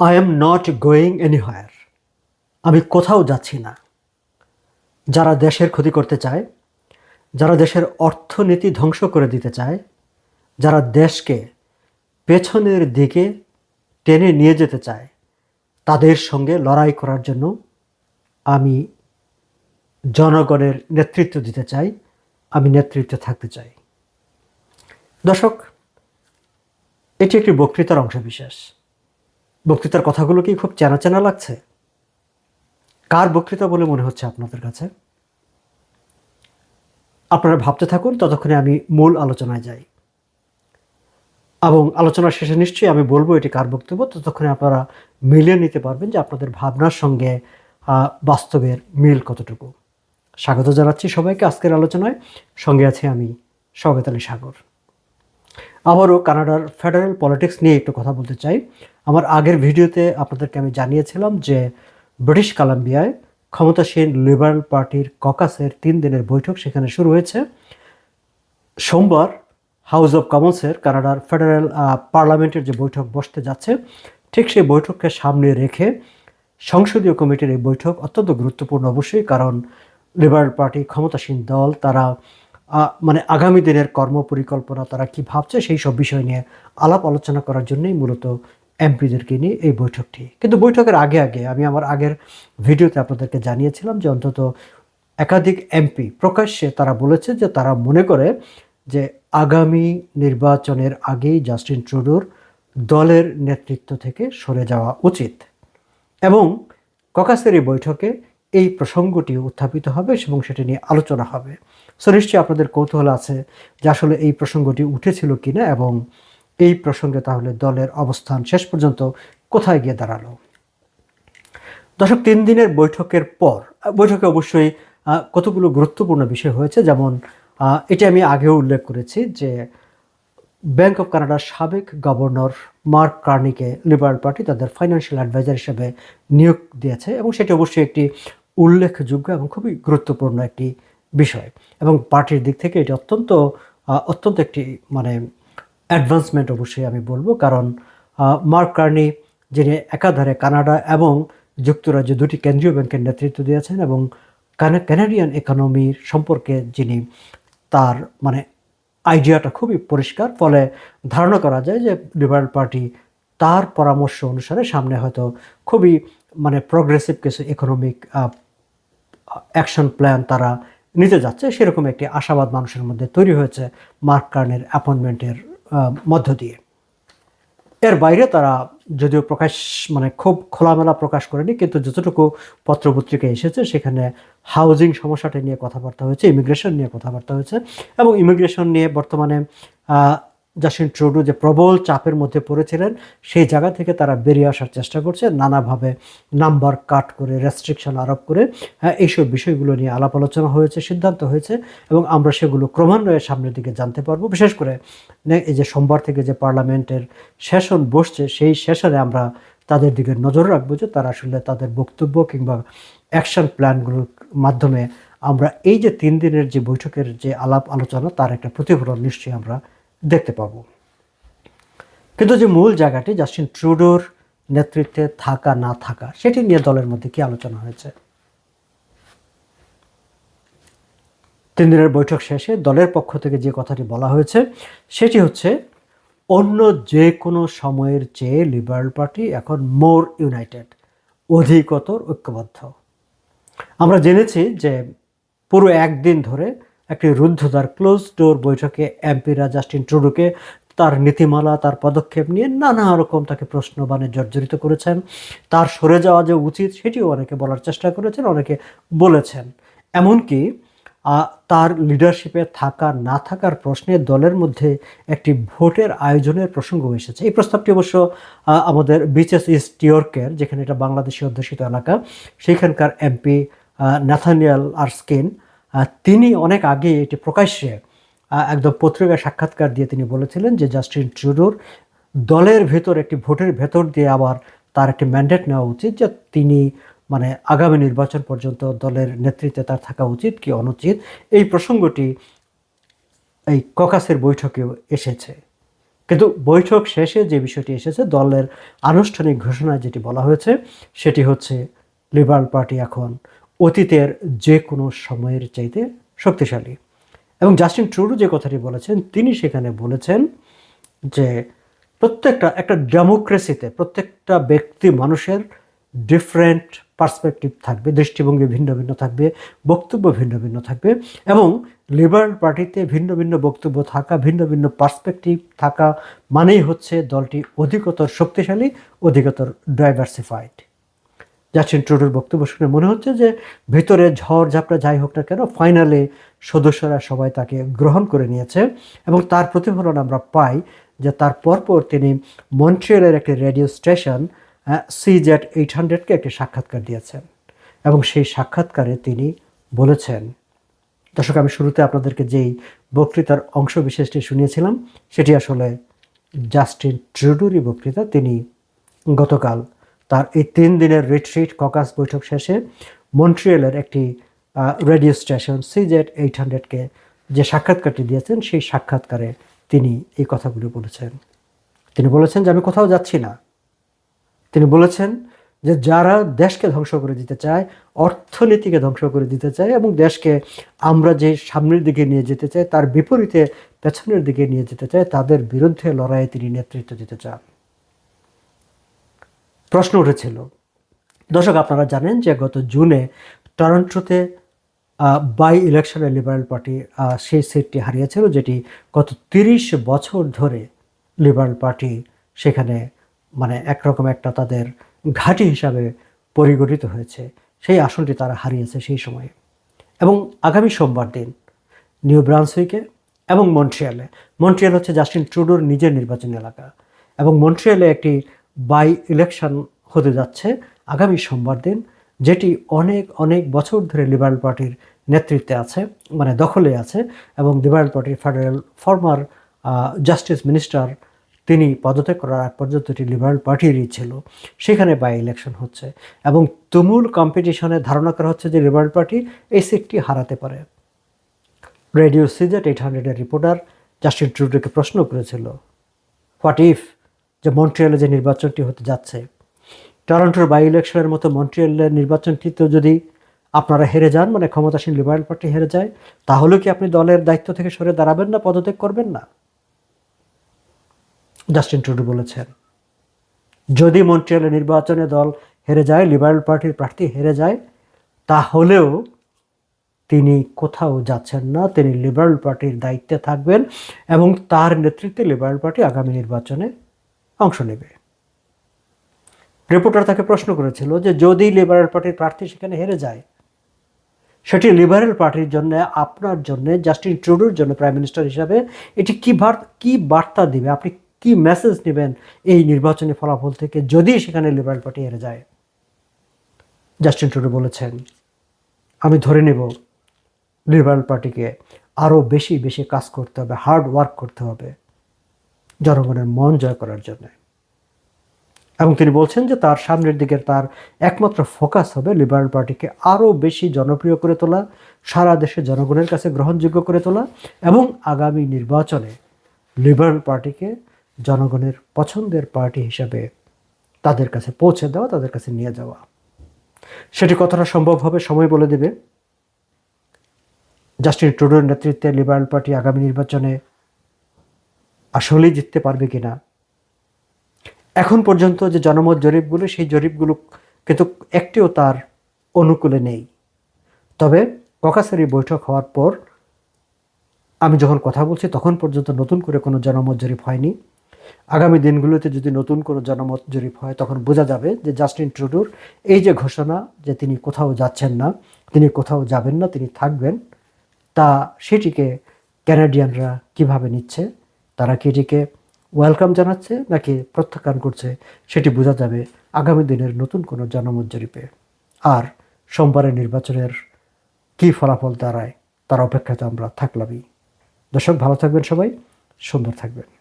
I am not going anywhere আমি কোথাও যাচ্ছি না। যারা দেশের ক্ষতি করতে চায়, যারা দেশের অর্থনীতি ধ্বংস করে দিতে চায়, যারা দেশকে পেছনের দিকে টেনে নিয়ে যেতে চায়, তাদের সঙ্গে লড়াই করার জন্য আমি জনগণের নেতৃত্ব দিতে চাই, আমি নেতৃত্বে থাকতে চাই। দর্শক, এটি একটি বক্তৃতার অংশবিশেষ। বক্তৃতার কথাগুলো কি খুব চেনা চেনা লাগছে? কার বক্তৃতা বলে মনে হচ্ছে আপনাদের কাছে? আপনারা ভাবতে থাকুন, ততক্ষণে আমি মূল আলোচনায় যাই। এবং আলোচনার শেষে নিশ্চয়ই আমি বলব এটি কার বক্তব্য, ততক্ষণে আপনারা মিলিয়ে নিতে পারবেন যে আপনাদের ভাবনার সঙ্গে বাস্তবের মিল কতটুকু। স্বাগত জানাচ্ছি সবাইকে আজকের আলোচনায়। সঙ্গে আছি আমি সবেত আলী সাগর। আবারও কানাডার ফেডারেল পলিটিক্স নিয়ে একটু কথা বলতে চাই। আমার আগের ভিডিওতে আপনাদেরকে আমি জানিয়েছিলাম যে ব্রিটিশ কলাম্বিয়ায় ক্ষমতাসীন লিবারেল পার্টির ককাসের তিন দিনের বৈঠক সেখানে শুরু হয়েছে। সোমবার হাউস অব কমন্সের কানাডার ফেডারেল পার্লামেন্টের যে বৈঠক বসতে যাচ্ছে, ঠিক সেই বৈঠককে সামনে রেখে সংসদীয় কমিটির এই বৈঠক অত্যন্ত গুরুত্বপূর্ণ অবশ্যই, কারণ লিবারেল পার্টি ক্ষমতাসীন দল, তারা মানে আগামী দিনের কর্ম পরিকল্পনা তারা কি ভাবছে সেই সব বিষয় নিয়ে আলাপ আলোচনা করার জন্যই মূলত এমপিদেরকে নিয়ে এই বৈঠকটি। কিন্তু বৈঠকের আগে আগে আমি আমার আগের ভিডিওতে আপনাদেরকে জানিয়েছিলাম যে অন্তত একাধিক এমপি প্রকাশ্যে তারা বলেছে যে তারা মনে করে যে আগামী নির্বাচনের আগেই জাস্টিন ট্রুডোর দলের নেতৃত্ব থেকে সরে যাওয়া উচিত। এবং ককাসের এই বৈঠকে এই প্রসঙ্গটি উত্থাপিত হবে এবং সেটি নিয়ে আলোচনা হবে। সো নিশ্চয়ই আপনাদের কৌতূহল আছে যে আসলে এই প্রসঙ্গটি উঠেছিল কিনা এবং এই প্রসঙ্গে তাহলে দলের অবস্থান শেষ পর্যন্ত কোথায় গিয়ে দাঁড়াল? দশক তিন দিনের বৈঠকের পর, বৈঠকে অবশ্যই কতগুলো গুরুত্বপূর্ণ বিষয় হয়েছে। যেমন এটি আমি আগেও উল্লেখ করেছি যে ব্যাংক অফ কানাডার সাবেক গভর্নর মার্ক কার্নিকে লিবারেল পার্টি তাদের ফাইন্যান্সিয়াল অ্যাডভাইজার হিসেবে নিয়োগ দিয়েছে এবং সেটি অবশ্যই একটি উল্লেখযোগ্য এবং খুবই গুরুত্বপূর্ণ একটি বিষয়। এবং পার্টির দিক থেকে এটি অত্যন্ত অত্যন্ত একটি মানে অ্যাডভান্সমেন্ট অবশ্যই আমি বলব। কারণ মার্ক কার্নি, যিনি একাধারে কানাডা এবং যুক্তরাজ্য দুটি কেন্দ্রীয় ব্যাংকের নেতৃত্ব দিয়েছেন এবং কানাডিয়ান ইকোনমির সম্পর্কে যিনি তার মানে আইডিয়াটা খুবই পরিষ্কার। ফলে ধারণা করা যায় যে লিবারেল পার্টি তার পরামর্শ অনুসারে সামনে হয়তো খুবই মানে প্রগ্রেসিভ কিছু ইকোনমিক অ্যাকশন প্ল্যান তারা নিতে যাচ্ছে, সেরকম একটি আশাবাদ মানুষের মধ্যে তৈরি হয়েছে মার্ক কার্নের অ্যাপয়েন্টমেন্টের মধ্য দিয়ে। এর বাইরে তারা যদিও প্রকাশ মানে খুব খোলামেলা প্রকাশ করেনি, কিন্তু যতটুকু পত্রপত্রিকা এসেছে, সেখানে হাউজিং সমস্যাটা নিয়ে কথাবার্তা হয়েছে ইমিগ্রেশন নিয়ে কথাবার্তা হয়েছে এবং ইমিগ্রেশন নিয়ে বর্তমানে জাসিন ট্রুডো যে প্রবল চাপের মধ্যে পড়েছিলেন সেই জায়গা থেকে তারা বেরিয়ে আসার চেষ্টা করছে নানাভাবে নাম্বার কাট করে রেস্ট্রিকশন আরোপ করে। হ্যাঁ, এইসব বিষয়গুলো নিয়ে আলাপ আলোচনা হয়েছে সিদ্ধান্ত হয়েছে এবং আমরা সেগুলো ক্রমান্বয়ে সামনের দিকে জানতে পারব। বিশেষ করে এই যে সোমবার থেকে যে পার্লামেন্টের সেশন বসছে সেই সেশনে আমরা তাদের দিকে নজর রাখব যে তারা আসলে তাদের বক্তব্য কিংবা অ্যাকশন প্ল্যানগুলোর মাধ্যমে আমরা এই যে তিন দিনের যে বৈঠকের যে আলাপ আলোচনা তার একটা প্রতিফলন নিশ্চয়ই আমরা দেখতে পাবো। কিন্তু যে মূল জায়গাটি জাস্টিন ট্রুডোর নেতৃত্বে থাকা, না থাকা, সেটি নিয়ে দলের মধ্যে কি আলোচনা হয়েছে? তিন দিনের বৈঠক শেষে দলের পক্ষ থেকে যে কথাটি বলা হয়েছে, সেটি হচ্ছে, অন্য যে কোনো সময়ের চেয়ে লিবারেল পার্টি এখন মোর ইউনাইটেড, অধিকতর ঐক্যবদ্ধ। আমরা জেনেছি যে পুরো একদিন ধরে একটি রুদ্ধদ্বার ক্লোজ ডোর বৈঠকে এমপিরা জাস্টিন ট্রুডোকে তার নীতিমালা, তার পদক্ষেপ নিয়ে নানা রকম তাকে প্রশ্নবাণে জর্জরিত করেছেন। তার সরে যাওয়া যে উচিত, সেটিও অনেকে বলার চেষ্টা করেছেন, অনেকে বলেছেন। এমনকি তার লিডারশিপে থাকা, না থাকার প্রশ্নে দলের মধ্যে একটি ভোটের আয়োজনের প্রসঙ্গ এসেছে। এই প্রস্তাবটি অবশ্য আমাদের বিচেস ইস্ট ইয়র্কের যেখানে এটা বাংলাদেশি অধ্যুষিত এলাকা, সেখানকার এমপি ন্যাথানিয়াল আরস্কিন তিনি অনেক আগে এটি প্রকাশ্যে একদম পত্রিকায় সাক্ষাৎকার দিয়ে তিনি বলেছিলেন যে জাস্টিন ট্রুডোর দলের ভেতর একটি ভোটের ভেতর দিয়ে আবার তার একটি ম্যান্ডেট নেওয়া উচিত যে তিনি মানে আগামী নির্বাচন পর্যন্ত দলের নেতৃত্বে তার থাকা উচিত কি অনুচিত। এই প্রসঙ্গটি এই ককাসের বৈঠকেও এসেছে। কিন্তু বৈঠক শেষে যে বিষয়টি এসেছে, দলের আনুষ্ঠানিক ঘোষণায় যেটি বলা হয়েছে, সেটি হচ্ছে লিবারাল পার্টি এখন অতীতের যে কোনো সময়ের চাইতে শক্তিশালী। এবং জাস্টিন ট্রুডো যে কথাটি বলেছেন, তিনি সেখানে বলেছেন যে প্রত্যেকটা, একটা ডেমোক্রেসিতে প্রত্যেকটা ব্যক্তি, মানুষের ডিফারেন্ট পার্সপেক্টিভ থাকবে, দৃষ্টিভঙ্গি ভিন্ন ভিন্ন থাকবে, বক্তব্য ভিন্ন ভিন্ন থাকবে এবং লিবারাল পার্টিতে ভিন্ন ভিন্ন বক্তব্য থাকা, ভিন্ন ভিন্ন পার্সপেক্টিভ থাকা মানেই হচ্ছে দলটি অধিকতর শক্তিশালী, অধিকতর ডাইভার্সিফাইড জাস্টিন ট্রুডোর বক্তব্য শুনে মনে হচ্ছে যে ভিতরে ঝড় ঝাপটা যাই হোক না কেন ফাইনালে সদস্যরা সবাই তাকে গ্রহণ করে নিয়েছে এবং তার প্রতিফলন আমরা পাই যে তার পরপর তিনি মন্ট্রিয়ালের একটি radio station C Z eight হান্ড্রেডকে একটি সাক্ষাৎকার দিয়েছেন এবং সেই সাক্ষাৎকারে তিনি বলেছেন। দর্শক, আমি শুরুতে আপনাদেরকে যেই বক্তৃতার অংশ বিশেষটি শুনিয়েছিলাম, সেটি আসলে জাস্টিন ট্রুডোরই বক্তৃতা। তিনি গতকাল তার এই তিন দিনের রিট্রিট ককাস বৈঠক শেষে মন্ট্রিয়ালের একটি রেডিও স্টেশন সিজেড এইট হান্ড্রেডকে যে সাক্ষাৎকারটি দিয়েছেন, সেই সাক্ষাৎকারে তিনি এই কথাগুলি বলেছেন। তিনি বলেছেন যে, আমি কোথাও যাচ্ছি না। তিনি বলেছেন যে, যারা দেশকে ধ্বংস করে দিতে চায়, অর্থনীতিকে ধ্বংস করে দিতে চায় এবং দেশকে আমরা যে সামনের দিকে নিয়ে যেতে চাই, তার বিপরীতে পেছনের দিকে নিয়ে যেতে চায়, তাদের বিরুদ্ধে লড়াইয়ে তিনি নেতৃত্ব দিতে চান। প্রশ্ন উঠেছিল। দর্শক, আপনারা জানেন যে গত জুনে টরন্টোতে বাই ইলেকশনে লিবারেল পার্টি সেই সিটটি হারিয়েছিল, যেটি গত তিরিশ বছর ধরে লিবারেল পার্টি সেখানে মানে একরকম একটা তাদের ঘাঁটি হিসাবে পরিগণিত হয়েছে। সেই আসনটি তারা হারিয়েছে সেই সময়ে। এবং আগামী সোমবার দিন নিউ ব্রান্সউইকে এবং মন্ট্রিয়ালে মন্ট্রিয়াল হচ্ছে জাস্টিন ট্রুডোর নিজের নির্বাচনী এলাকা। এবং মন্ট্রিয়ালে একটি বাই ইলেকশন হতে যাচ্ছে আগামী সোমবার দিন, যেটি অনেক অনেক বছর ধরে লিবারেল পার্টির নেতৃত্বে আছে মানে দখলে আছে এবং লিবারেল পার্টির ফেডারেল ফর্মার জাস্টিস মিনিস্টার তিনি পদত্যাগ করার আগ পর্যন্ত এটি লিবারেল পার্টিরই ছিল। সেখানে বাই ইলেকশন হচ্ছে এবং তুমুল কম্পিটিশনে ধারণা করা হচ্ছে যে লিবারেল পার্টি এই সিটটি হারাতে পারে। রেডিও সিজেট এইট হান্ড্রেডের রিপোর্টার জাস্টিন ট্রুডোকে প্রশ্ন করেছিল হোয়াট ইফ যে মন্ট্রিয়ালে যে নির্বাচনটি হতে যাচ্ছে, টরন্টোর বাই ইলেকশনের মতো মন্ট্রিয়ালের নির্বাচনটিতেও যদি আপনারা হেরে যান মানে ক্ষমতাসীন লিবারেল পার্টি হেরে যায়, তাহলে কি আপনি দলের দায়িত্ব থেকে সরে দাঁড়াবেন না, পদত্যাগ করবেন না? জাস্টিন ট্রুডো বলেছেন, যদি মন্ট্রিয়ালের নির্বাচনে দল হেরে যায় লিবারেল পার্টির প্রার্থী হেরে যায়, তাহলেও তিনি কোথাও যাচ্ছেন না, তিনি লিবারেল পার্টির দায়িত্বে থাকবেন এবং তার নেতৃত্বে লিবারেল পার্টি আগামী নির্বাচনে অংশ নেবে। রিপোর্টার তাকে প্রশ্ন করেছিল যে, যদি লিবারেল পার্টির প্রার্থী সেখানে হেরে যায়, সেটি লিবারেল পার্টির জন্য, আপনার জন্য জাস্টিন ট্রুডোর জন্য প্রাইম মিনিস্টার হিসাবে, এটি কি কি বার্তা দিবে? আপনি কি মেসেজ নেবেন এই নির্বাচনী ফলাফল থেকে যদি সেখানে লিবারেল পার্টি হেরে যায়? জাস্টিন ট্রুডো বলেছেন, আমি ধরে নেব লিবারেল পার্টিকে আরও বেশি বেশি কাজ করতে হবে হার্ড ওয়ার্ক করতে হবে। জনগণের মন জয় করার জন্য। এবং তিনি বলছেন যে তার সামনের দিকের তার একমাত্র ফোকাস হবে লিবারেল পার্টিকে আরও বেশি জনপ্রিয় করে তোলা, সারা দেশে জনগণের কাছে গ্রহণযোগ্য করে তোলা এবং আগামী নির্বাচনে লিবারেল পার্টিকে জনগণের পছন্দের পার্টি হিসাবে তাদের কাছে পৌঁছে দেওয়া, তাদের কাছে নিয়ে যাওয়া। সেটি কতটা সম্ভব হবে সময় বলে দেবে। জাস্টিন ট্রুডোর নেতৃত্বে লিবারেল পার্টি আগামী নির্বাচনে আসলেই জিততে পারবে কি না এখন পর্যন্ত যে জনমত জরিপগুলো, সেই জরিপগুলো কিন্তু একটিও তার অনুকূলে নেই। তবে ককাসারি বৈঠক হওয়ার পর আমি যখন কথা বলছি, তখন পর্যন্ত নতুন করে কোনো জনমত জরিপ হয়নি। আগামী দিনগুলোতে যদি নতুন কোনো জনমত জরিপ হয়, তখন বোঝা যাবে যে জাস্টিন ট্রুডোর এই যে ঘোষণা যে তিনি কোথাও যাচ্ছেন না, তিনি কোথাও যাবেন না, তিনি থাকবেন, তা সেটিকে ক্যানাডিয়ানরা কীভাবে নিচ্ছে তারা কি এটিকে ওয়েলকাম জানাচ্ছে নাকি প্রত্যাখ্যান করছে, সেটি বোঝা যাবে আগামী দিনের নতুন কোনো জনমত জরিপে। আর সোমবারের নির্বাচনের কী ফলাফল দাঁড়ায় তার অপেক্ষাতে আমরা থাকলামই। দর্শক, ভালো থাকবেন সবাই, সুন্দর থাকবেন।